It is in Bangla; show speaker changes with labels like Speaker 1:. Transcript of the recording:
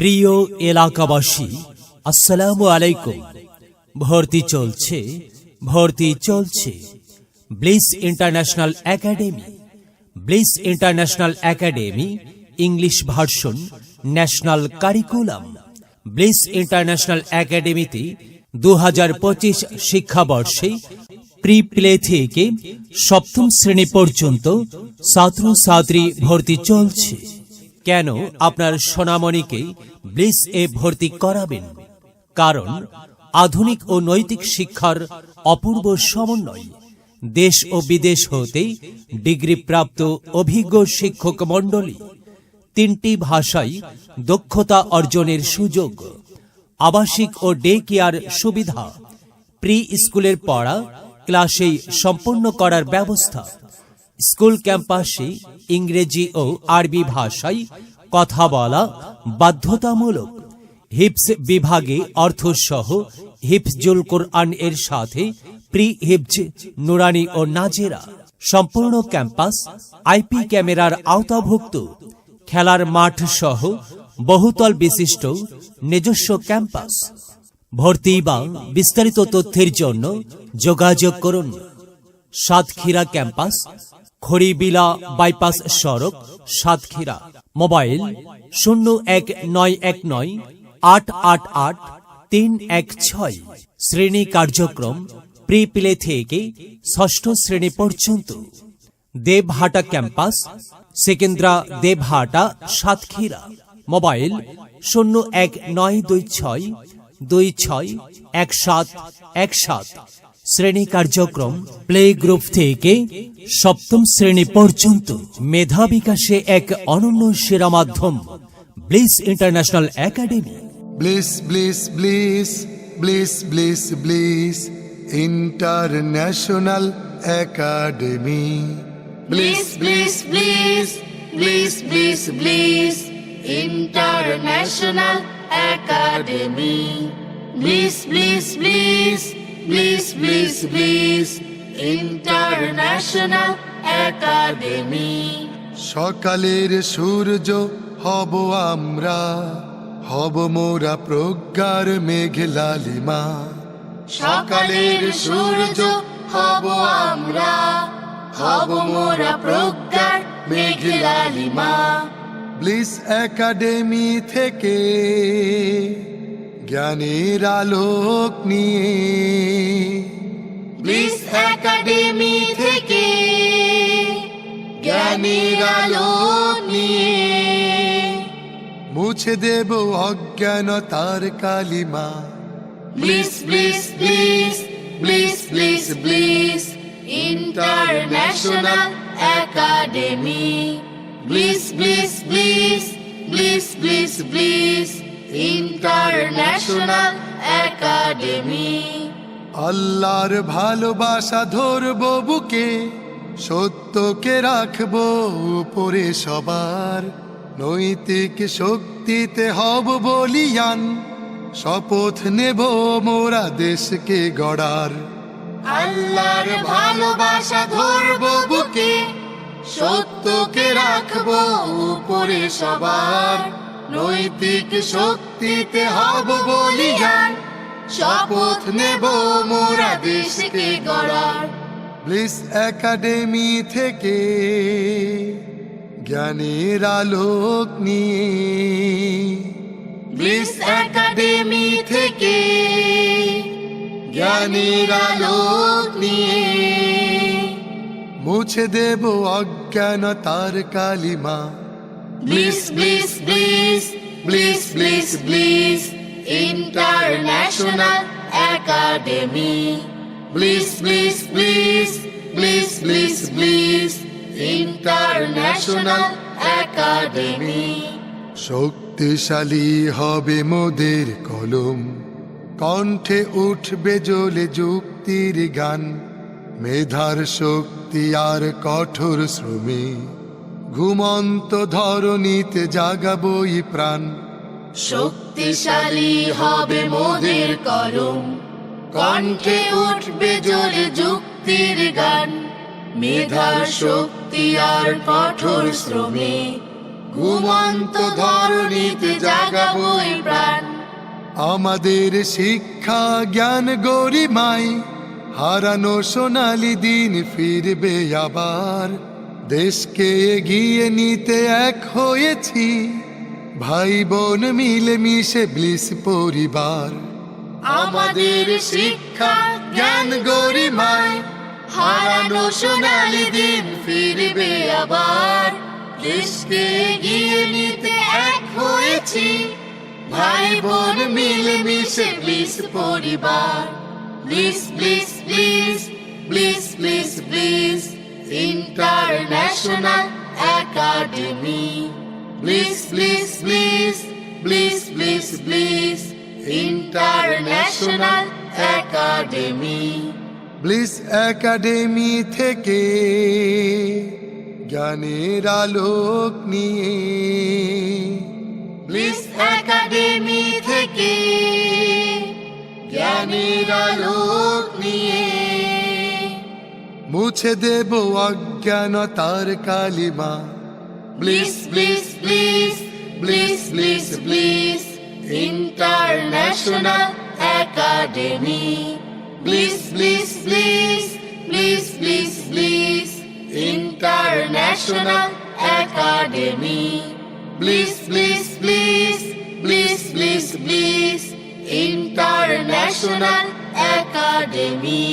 Speaker 1: প্রিয় এলাকাবাসী, আসসালামু আলাইকুম। ভর্তি চলছে ভর্তি চলছে। Bliss International Academy, Bliss International Academy, English version, national curriculum. Bliss International একাডেমিতে দু হাজার পঁচিশ শিক্ষাবর্ষে প্রি প্লে থেকে সপ্তম শ্রেণি পর্যন্ত ছাত্রছাত্রী ভর্তি চলছে। কেন আপনার সোনামণিকে ব্লিস এ ভর্তি করাবেন? কারণ আধুনিক ও নৈতিক শিক্ষার অপূর্ব সমন্বয় দেশ ও বিদেশ হতে ডিগ্রিপ্রাপ্ত অভিজ্ঞ শিক্ষক মণ্ডলী তিনটি ভাষায় দক্ষতা অর্জনের সুযোগ, আবাসিক ও ডে কেয়ার সুবিধা, প্রি স্কুলের পড়া, ক্লাসেই সম্পন্ন করার ব্যবস্থা। স্কুল ক্যাম্পাসে ইংরেজি ও আরবি ভাষায় কথা বলা বাধ্যতামূলক। হিপস বিভাগে অর্থসহ হিফজুল কোরআন এর সাথে প্রি হিপজ নুরানি ও নাজেরা সম্পূর্ণ ক্যাম্পাস আইপি ক্যামেরার আওতাভুক্ত। খেলার মাঠ সহ বহুতল বিশিষ্ট নিজস্ব ক্যাম্পাস। ভর্তি বা বিস্তারিত তথ্যের জন্য যোগাযোগ করুন। সাতক্ষীরা ক্যাম্পাস খড়িবিলা বাইপাস সড়ক, সাতক্ষীরা। মোবাইল শূন্য এক নয় এক নয় আট আট আট তিন এক ছয়। শ্রেণি কার্যক্রম প্রি প্লে থেকে ষষ্ঠ শ্রেণি পর্যন্ত। দেবহাটা ক্যাম্পাস, সেকেন্দ্রা দেবহাটা, সাতক্ষীরা। মোবাইল শূন্য এক নয় দুই ছয় দুই ছয় এক সাত এক সাত। শ্রেণি কার্যক্রম প্লে গ্রুপ থেকে সপ্তম শ্রেণি পর্যন্ত মেধা বিকাশে এক অনন্য সেরা মাধ্যম Bliss International Academy
Speaker 2: Bliss Bliss Bliss Bliss Bliss Bliss International Academy
Speaker 3: Bliss Bliss Bliss Bliss Bliss Bliss International Academy Bliss Bliss Bliss bliss, bliss, bliss, International Academy.
Speaker 2: সকালের সূর্য হব আমরা হব মোরা প্রজ্ঞার মেঘ লালিমা
Speaker 3: সকালের সূর্য হব আমরা হব মোরা প্রজ্ঞার মেঘলালিমা
Speaker 2: ব্লিস একাডেমি থেকে জ্ঞানের আলোক নিয়ে।
Speaker 3: ব্লিস একাডেমি থেকে জ্ঞানের আলো নিয়ে।
Speaker 2: মুছে দেব অজ্ঞানতার কালিমা।
Speaker 3: Bliss Bliss Bliss Bliss Bliss Bliss International Academy Bliss Bliss Bliss Bliss Bliss Bliss International Academy
Speaker 2: আল্লাহর ভালোবাসা ধরবো বুকে সত্যকে রাখব উপরে সবার। নৈতিক শক্তিতে হব বলিয়ান শপথ নেব মোরা দেশকে গড়ার।
Speaker 3: আল্লাহর ভালোবাসা ধরবো বুকে সত্যকে রাখব উপরে সবার। নৈতিক শক্তিতে হব বলিয়ান। শপথ নেব মোরা দেশকে গড়ার।
Speaker 2: ব্লিস একাডেমি থেকে জ্ঞানের আলোক নিয়ে।
Speaker 3: ব্লিস একাডেমি থেকে জ্ঞানের আলোক নিয়ে।
Speaker 2: মুছে দেব অজ্ঞানতার কালিমা।
Speaker 3: Bliss, bliss, bliss, bliss, bliss, bliss, International Academy. Bliss, bliss, bliss, bliss, bliss, bliss, International Academy.
Speaker 2: শক্তিশালী হবে মোদের কলম কণ্ঠে উঠবে জ্বলে যুক্তির গান মেধার শক্তি আর কঠোর শ্রমে ঘুমন্ত ধরণীতে জাগাবই প্রাণ।
Speaker 3: শক্তিশালী হবে মোদের কলম কণ্ঠে উঠবে জোরে যুক্তির গান। মেধার শক্তি আর কঠোর শ্রমে ঘুমন্ত ধরণীতে জাগাবই প্রাণ।
Speaker 2: আমাদের শিক্ষা জ্ঞান গরিমাই হারানো সোনালি দিন ফিরবে আবার। দেশকে এগিয়ে নিতে এক হয়েছি। ভাই বোন মিলে মিশে ব্লিস পরিবার।
Speaker 3: আমাদের শিক্ষা, জ্ঞান গরিমায়, হারানো সোনালি দিন ফিরবে আবার। দেশকে এগিয়ে নিতে এক হয়েছি। ভাই বোন মিলে মিশে ব্লিস পরিবার। Bliss Bliss Bliss Bliss Bliss Bliss. International Academy Bliss Bliss Bliss Bliss Bliss Bliss International Academy
Speaker 2: Bliss Academy থেকে জ্ঞানের আলোক নিয়ে
Speaker 3: ব্লিস একাডেমি থেকে জ্ঞানের আলোক নিয়ে
Speaker 2: মুছে দেব অজ্ঞানতার কালিমা
Speaker 3: Bliss Bliss Bliss Bliss Bliss Bliss International Academy Bliss Bliss Bliss Bliss Bliss Bliss International Academy Bliss Bliss Bliss Bliss Bliss Bliss International Academy